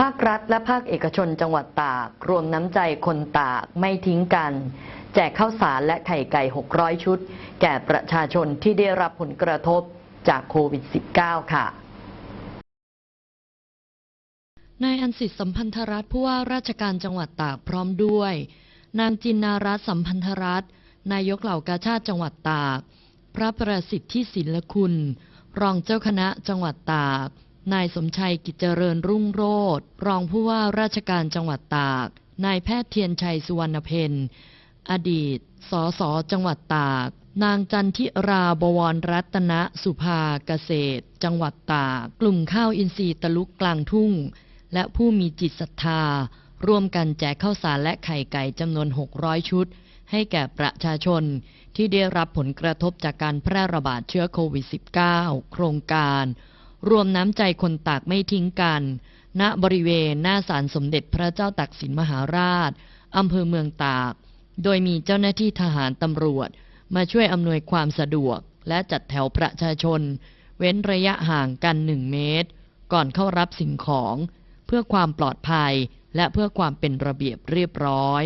ภาครัฐและภาคเอกชนจังหวัดตาก รวมน้ำใจคนตากไม่ทิ้งกัน แจกข้าวสารและไข่ไก่ 600 ชุด แก่ประชาชนที่ได้รับผลกระทบจากโควิด -19 ค่ะนายอันสิทธิ์สัมพันธรัตน์ผู้ว่าราชการจังหวัดตากพร้อมด้วย นางจินนารัตสัมพันธรัตน์นายกเหล่ากาชาติจังหวัดตาก พระประสิทธิศิลคุณ รองเจ้าคณะจังหวัดตาก นายสมชัยกิจเจริญรุ่งโรธรองผู้ว่าราชการจังหวัดตาก นายแพทย์เทียนชัยสุวรรณเพนอดีต สสจังหวัดตาก นางจันทิราบวรรัตนสุภาเกษตร จังหวัดตาก กลุ่มข้าวอินทรีย์ตะลุกกลางทุ่ง และผู้มีจิตศรัทธา ร่วมกันแจกข้าวสารและไข่ไก่จำนวน 600 ชุด ให้แก่ประชาชนที่ได้รับผลกระทบจากการแพร่ระบาดเชื้อโควิด -19 โครงการ รวมน้ำใจคนตากไม่ทิ้งกัน ณบริเวณหน้าศาลสมเด็จพระเจ้าตักสินมหาราชอำเภอเมืองตาก โดยมีเจ้าหน้าที่ทหารตำรวจ มาช่วยอำนวยความสะดวก และจัดแถวประชาชน เว้นระยะห่างกัน1เมตร ก่อนเข้ารับสิ่งของ เพื่อความปลอดภัยและเพื่อความเป็นระเบียบเรียบร้อย